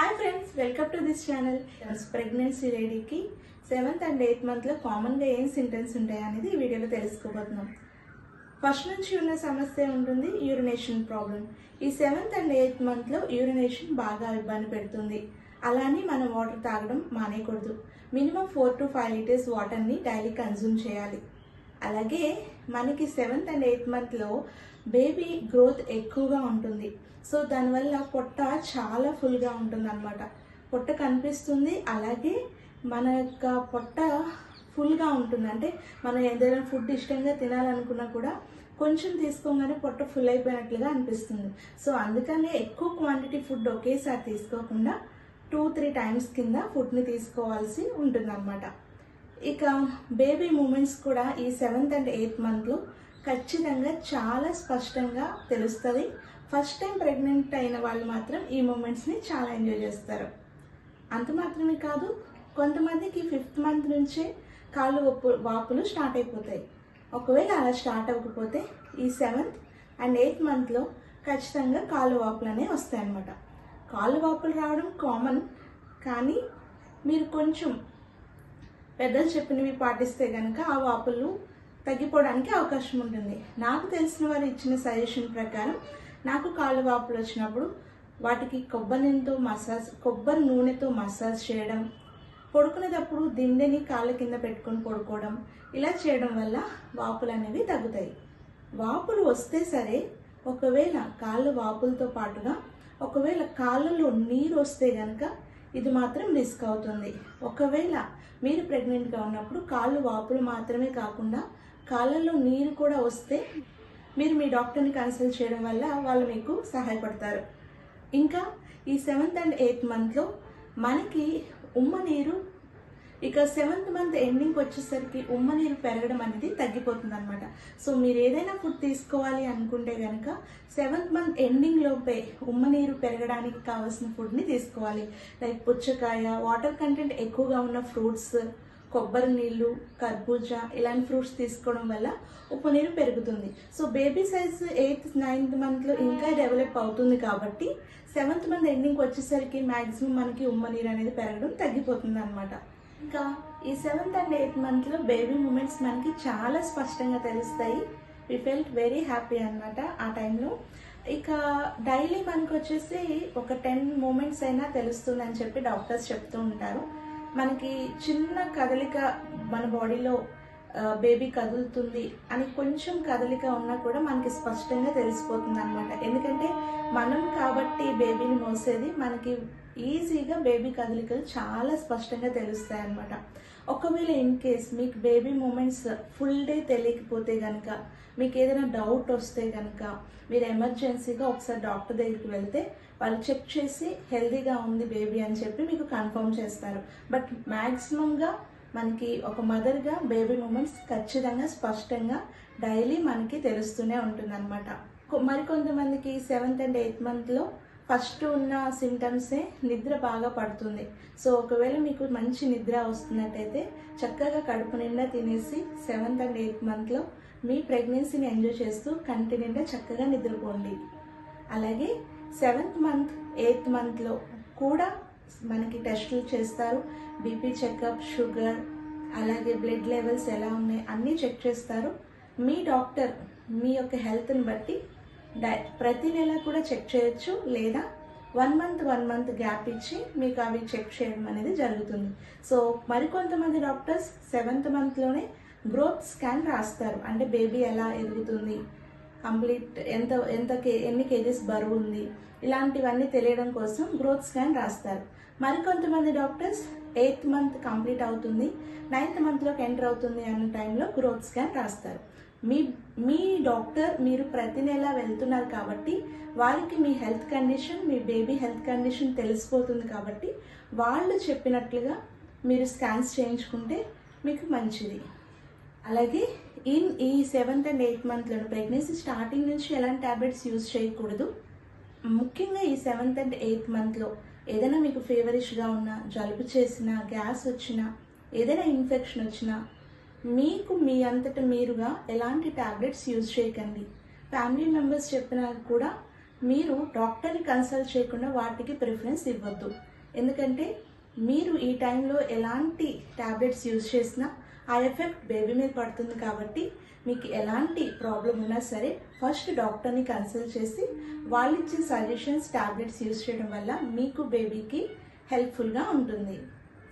Hi friends welcome to this channel pregnancy లేడీకి seventh and eighth మంత్లో కామన్గా ఏం symptoms ఉంటాయి అనేది ఈ వీడియోలో తెలుసుకోబోతున్నాం. ఫస్ట్ నుంచి ఉన్న సమస్య ఉంటుంది యూరినేషన్ ప్రాబ్లం ఈ సెవెంత్ అండ్ ఎయిత్ మంత్లో యూరినేషన్ బాగా ఇబ్బంది పెడుతుంది. అలానే మనం వాటర్ తాగడం మానేయకూడదు. Minimum four to five litres వాటర్ని డైలీ కన్జ్యూమ్ చేయాలి. అలాగే మనకి సెవెంత్ అండ్ ఎయిత్ మంత్లో బేబీ గ్రోత్ ఎక్కువగా ఉంటుంది. సో దానివల్ల పొట్ట చాలా ఫుల్గా ఉంటుంది అనమాట పొట్ట కనిపిస్తుంది అలాగే మన యొక్క పొట్ట ఫుల్గా ఉంటుంది. అంటే మనం ఏదైనా ఫుడ్ ఇష్టంగా తినాలనుకున్నా కూడా కొంచెం తీసుకోగానే పొట్ట ఫుల్ అయిపోయినట్లుగా అనిపిస్తుంది. సో అందుకనే ఎక్కువ క్వాంటిటీ ఫుడ్ ఒకేసారి తీసుకోకుండా టూ త్రీ టైమ్స్ కింద ఫుడ్ని తీసుకోవాల్సి ఉంటుంది ఇక బేబీ మూమెంట్స్ కూడా ఈ సెవెంత్ అండ్ ఎయిత్ మంత్లో ఖచ్చితంగా చాలా స్పష్టంగా తెలుస్తుంది. ఫస్ట్ టైం ప్రెగ్నెంట్ అయిన వాళ్ళు మాత్రం ఈ మూమెంట్స్ని చాలా ఎంజాయ్ చేస్తారు. అంత మాత్రమే కాదు కొంతమందికి ఫిఫ్త్ మంత్ నుంచే కాళ్ళు వప్పు వాపులు స్టార్ట్ అయిపోతాయి. ఒకవేళ అలా స్టార్ట్ అవ్వకపోతే ఈ సెవెంత్ అండ్ ఎయిత్ మంత్లో ఖచ్చితంగా కాళ్ళు వాపులు అనేవి వస్తాయి అన్నమాట. కాళ్ళు వాపులు రావడం కామన్ కానీ మీరు కొంచెం పెద్దలు చెప్పినవి పాటిస్తే కనుక ఆ వాపులు తగ్గిపోవడానికి అవకాశం ఉంటుంది. నాకు తెలిసిన వారు ఇచ్చిన సజెషన్ ప్రకారం నాకు కాళ్ళు వాపులు వచ్చినప్పుడు వాటికి కొబ్బరి మసాజ్ కొబ్బరి నూనెతో మసాజ్ చేయడం పడుకునేటప్పుడు దిండెని కాళ్ళ కింద పెట్టుకొని పడుకోవడం ఇలా చేయడం వల్ల వాపులు అనేవి తగ్గుతాయి. వాపులు వస్తే సరే ఒకవేళ కాళ్ళు వాపులతో పాటుగా ఒకవేళ కాళ్ళలో నీరు వస్తే కనుక ఇది మాత్రం రిస్క్ అవుతుంది. ఒకవేళ మీరు ప్రెగ్నెంట్గా ఉన్నప్పుడు కాళ్ళు వాపులు మాత్రమే కాకుండా కాళ్ళలో నీరు కూడా వస్తే మీరు మీ డాక్టర్ని కన్సల్ట్ చేయడం వల్ల వాళ్ళు మీకు సహాయపడతారు. ఇంకా ఈ సెవెంత్ అండ్ ఎయిత్ మంత్లో మనకి ఉమ్మ నీరు ఇక సెవెంత్ మంత్ ఎండింగ్ వచ్చేసరికి ఉమ్మ నీరు పెరగడం అనేది తగ్గిపోతుంది అనమాట సో మీరు ఏదైనా ఫుడ్ తీసుకోవాలి అనుకుంటే కనుక సెవెంత్ మంత్ ఎండింగ్ లోపే ఉమ్మ నీరు పెరగడానికి కావాల్సిన ఫుడ్ని తీసుకోవాలి. లైక్ పుచ్చకాయ వాటర్ కంటెంట్ ఎక్కువగా ఉన్న ఫ్రూట్స్ కొబ్బరి నీళ్ళు కర్బూజా ఇలాంటి ఫ్రూట్స్ తీసుకోవడం వల్ల ఉప్పు నీరు పెరుగుతుంది. So baby size eighth ninth మంత్లో ఇంకా డెవలప్ అవుతుంది కాబట్టి సెవెంత్ మంత్ ఎండింగ్ వచ్చేసరికి మ్యాక్సిమం మనకి ఉమ్మ నీరు అనేది పెరగడం తగ్గిపోతుంది అనమాట ఇంకా ఈ సెవెంత్ అండ్ ఎయిత్ మంత్లో బేబీ మూమెంట్స్ మనకి చాలా స్పష్టంగా తెలుస్తాయి. వి ఫెల్ట్ వెరీ హ్యాపీ అనమాట ఆ టైంలో. ఇక డైలీ మనకు వచ్చేసి ఒక టెన్ మూమెంట్స్ అయినా తెలుస్తుంది అని చెప్పి డాక్టర్స్ చెప్తూ ఉంటారు. మనకి చిన్న కదలిక మన బాడీలో బేబీ కదులుతుంది అని కొంచెం కదలిక ఉన్నా కూడా మనకి స్పష్టంగా తెలిసిపోతుంది అనమాట ఎందుకంటే మనం కాబట్టి బేబీని మోసేది మనకి ఈజీగా బేబీ కదలికలు చాలా స్పష్టంగా తెలుస్తాయి అనమాట ఒకవేళ ఇన్ కేస్ మీకు బేబీ మూమెంట్స్ ఫుల్ డే తెలియకపోతే కనుక మీకు ఏదైనా డౌట్ వస్తే కనుక మీరు ఎమర్జెన్సీగా ఒకసారి డాక్టర్ దగ్గరికి వెళ్తే వాళ్ళు చెక్ చేసి హెల్దీగా ఉంది బేబీ అని చెప్పి మీకు కన్ఫర్మ్ చేస్తారు. బట్ మ్యాక్సిమంగా మనకి ఒక మదర్గా బేబీ మూమెంట్స్ ఖచ్చితంగా స్పష్టంగా డైలీ మనకి తెలుస్తూనే ఉంటుంది అనమాట మరికొంతమందికి సెవెంత్ అండ్ ఎయిత్ మంత్లో ఫస్ట్ ఉన్న సిమ్టమ్సే నిద్ర బాగా పడుతుంది. సో ఒకవేళ మీకు మంచి నిద్ర వస్తున్నట్టయితే చక్కగా కడుపు నిండా తినేసి సెవెంత్ అండ్ ఎయిత్ మంత్లో మీ ప్రెగ్నెన్సీని ఎంజాయ్ చేస్తూ కంటి నిండా చక్కగా నిద్రపోండి. అలాగే సెవెంత్ మంత్ ఎయిత్ మంత్లో కూడా మనకి టెస్టులు చేస్తారు. బీపీ చెకప్ షుగర్ అలాగే బ్లడ్ లెవెల్స్ ఎలా ఉన్నాయి అన్నీ చెక్ చేస్తారు. మీ డాక్టర్ మీ యొక్క హెల్త్ని బట్టి ప్రతి నెల కూడా చెక్ చేయొచ్చు లేదా one month one month gap ఇచ్చి మీకు అవి చెక్ చేయడం అనేది జరుగుతుంది. సో మరికొంతమంది డాక్టర్స్ సెవెంత్ మంత్లోనే గ్రోత్ స్కాన్ రాస్తారు. అంటే బేబీ ఎలా ఎదుగుతుంది కంప్లీట్ ఎంత ఎంత కే ఎన్ని కేజీస్ బరువు ఉంది ఇలాంటివన్నీ తెలియడం కోసం గ్రోత్ స్కాన్ రాస్తారు. మరికొంతమంది డాక్టర్స్ ఎయిత్ మంత్ కంప్లీట్ అవుతుంది నైన్త్ మంత్లోకి ఎంటర్ అవుతుంది అన్న టైంలో గ్రోత్ స్కాన్ రాస్తారు. మీ మీ డాక్టర్ మీరు ప్రతి నెల వెళ్తున్నారు కాబట్టి వారికి మీ హెల్త్ కండిషన్ మీ బేబీ హెల్త్ కండిషన్ తెలిసిపోతుంది కాబట్టి వాళ్ళు చెప్పినట్లుగా మీరు స్కాన్స్ చేయించుకుంటే మీకు మంచిది. అలాగే ఇన్ ఈ సెవెంత్ అండ్ ఎయిత్ మంత్లో ప్రెగ్నెన్సీ స్టార్టింగ్ నుంచి ఎలాంటి ట్యాబ్లెట్స్ యూజ్ చేయకూడదు. ముఖ్యంగా ఈ సెవెంత్ అండ్ ఎయిత్ మంత్లో ఏదైనా మీకు ఫేవరిష్గా ఉన్నా జలుబు చేసినా గ్యాస్ వచ్చినా ఏదైనా ఇన్ఫెక్షన్ వచ్చినా మీకు మీ అంతట మీరుగా ఎలాంటి ట్యాబ్లెట్స్ యూజ్ చేయకండి. ఫ్యామిలీ మెంబర్స్ చెప్పినా కూడా మీరు డాక్టర్ని కన్సల్ట్ చేయకుండా వాటికి ప్రిఫరెన్స్ ఇవ్వద్దు. ఎందుకంటే మీరు ఈ టైంలో ఎలాంటి ట్యాబ్లెట్స్ యూజ్ చేసినా ఆ ఎఫెక్ట్ బేబీ మీద పడుతుంది కాబట్టి మీకు ఎలాంటి ప్రాబ్లం ఉన్నా సరే ఫస్ట్ డాక్టర్ని కన్సల్ట్ చేసి వాళ్ళు ఇచ్చే సజెషన్స్ ట్యాబ్లెట్స్ యూజ్ చేయడం వల్ల మీకు బేబీకి హెల్ప్ఫుల్గా ఉంటుంది.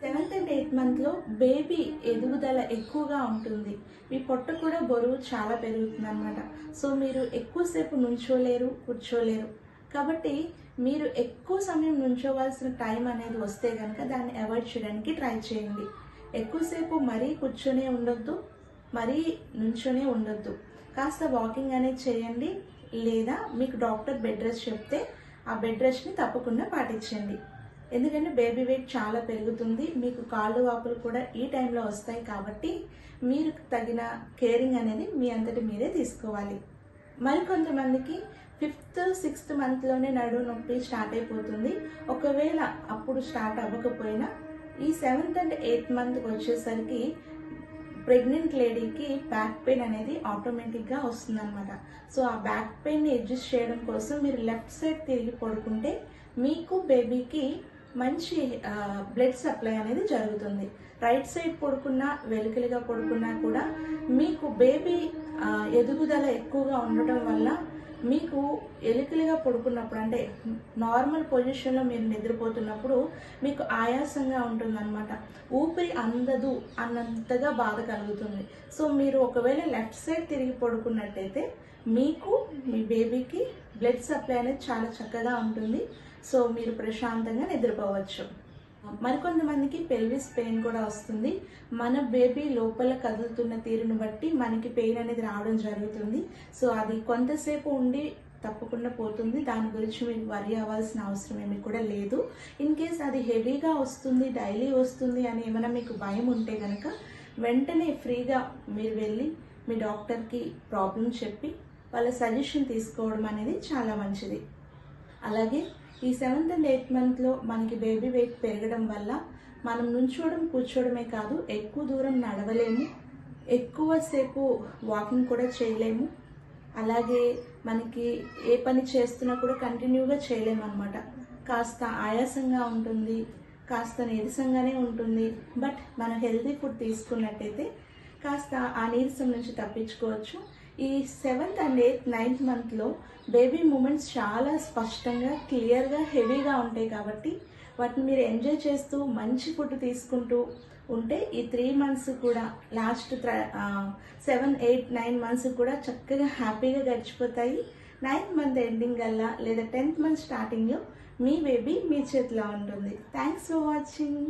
సెవెంత్ అండ్ ఎయిత్ మంత్లో బేబీ ఎదుగుదల ఎక్కువగా ఉంటుంది. మీ పొట్ట కూడా బరువు చాలా పెరుగుతుంది అనమాట సో మీరు ఎక్కువసేపు నుంచోలేరు కూర్చోలేరు. కాబట్టి మీరు ఎక్కువ సమయం నుంచోవాల్సిన టైం అనేది వస్తే కనుక దాన్ని అవాయిడ్ చేయడానికి ట్రై చేయండి. ఎక్కువసేపు మరీ కూర్చొనే ఉండొద్దు మరీ నుంచొనే ఉండొద్దు. కాస్త వాకింగ్ అనేది చేయండి లేదా మీకు డాక్టర్ బెడ్ రెస్ట్ చెప్తే ఆ బెడ్ రెస్ట్ని తప్పకుండా పాటించండి. ఎందుకంటే బేబీ వెయిట్ చాలా పెరుగుతుంది. మీకు కాళ్ళు వాపులు కూడా ఈ టైంలో వస్తాయి కాబట్టి మీరు తగిన కేరింగ్ అనేది మీ అంతటి మీరే తీసుకోవాలి. మరికొంతమందికి ఫిఫ్త్ సిక్స్త్ మంత్లోనే నడువు నొప్పి స్టార్ట్ అయిపోతుంది. ఒకవేళ అప్పుడు స్టార్ట్ అవ్వకపోయినా ఈ సెవెంత్ అండ్ ఎయిత్ మంత్కి వచ్చేసరికి ప్రెగ్నెంట్ లేడీకి బ్యాక్ పెయిన్ అనేది ఆటోమేటిక్గా వస్తుందన్నమాట. సో ఆ బ్యాక్ పెయిన్ని అడ్జస్ట్ చేయడం కోసం మీరు లెఫ్ట్ సైడ్ తిరిగి పడుకుంటే మీకు బేబీకి మంచి బ్లడ్ సప్లై అనేది జరుగుతుంది. రైట్ సైడ్ పడుకున్నా వెలుకలుగా పడుకున్నా కూడా మీకు బేబీ ఎదుగుదల ఎక్కువగా ఉండటం వల్ల మీకు ఎలుకలుగా పడుకున్నప్పుడు అంటే నార్మల్ పొజిషన్లో మీరు నిద్రపోతున్నప్పుడు మీకు ఆయాసంగా ఉంటుందన్నమాట. ఊపిరి అందదు అన్నంతగా బాధ కలుగుతుంది. సో మీరు ఒకవేళ లెఫ్ట్ సైడ్ తిరిగి పడుకున్నట్టయితే మీకు మీ బేబీకి బ్లడ్ సప్లై అనేది చాలా చక్కగా ఉంటుంది. సో మీరు ప్రశాంతంగా నిద్రపోవచ్చు. మరికొంతమందికి పెల్విస్ పెయిన్ కూడా వస్తుంది. మన బేబీ లోపల కదులుతున్న తీరును బట్టి మనకి పెయిన్ అనేది రావడం జరుగుతుంది. సో అది కొంతసేపు ఉండి తప్పకుండా పోతుంది. దాని గురించి మీకు వరి అవ్వాల్సిన అవసరం ఏమి కూడా లేదు. ఇన్ కేస్ అది హెవీగా వస్తుంది డైలీ వస్తుంది అని ఏమైనా మీకు భయం ఉంటే కనుక వెంటనే ఫ్రీగా మీరు వెళ్ళి మీ డాక్టర్కి ప్రాబ్లం చెప్పి వాళ్ళ సజెషన్ తీసుకోవడం అనేది చాలా మంచిది. అలాగే ఈ సెవెంత్ అండ్ ఎయిత్ మంత్లో మనకి బేబీ వెయిట్ పెరగడం వల్ల మనం నుంచోవడం కూర్చోవడమే కాదు ఎక్కువ దూరం నడవలేము. ఎక్కువసేపు వాకింగ్ కూడా చేయలేము. అలాగే మనకి ఏ పని చేస్తున్నా కూడా కంటిన్యూగా చేయలేము అనమాట కాస్త ఆయాసంగా ఉంటుంది కాస్త నీరసంగానే ఉంటుంది. బట్ మనం హెల్తీ ఫుడ్ తీసుకున్నట్టయితే కాస్త ఆ నీరసం నుంచి తప్పించుకోవచ్చు. ఈ సెవెంత్ అండ్ ఎయిత్ నైన్త్ మంత్లో బేబీ మూమెంట్స్ చాలా స్పష్టంగా క్లియర్గా హెవీగా ఉంటాయి కాబట్టి వాటిని మీరు ఎంజాయ్ చేస్తూ మంచి ఫుడ్ తీసుకుంటూ ఉంటే ఈ త్రీ మంత్స్ కూడా last seven eight nine months కూడా చక్కగా హ్యాపీగా గడిచిపోతాయి. నైన్త్ మంత్ ఎండింగ్ అలా లేదా టెన్త్ మంత్ స్టార్టింగ్లో మీ బేబీ మీ చేతిలో ఉంటుంది. Thanks for watching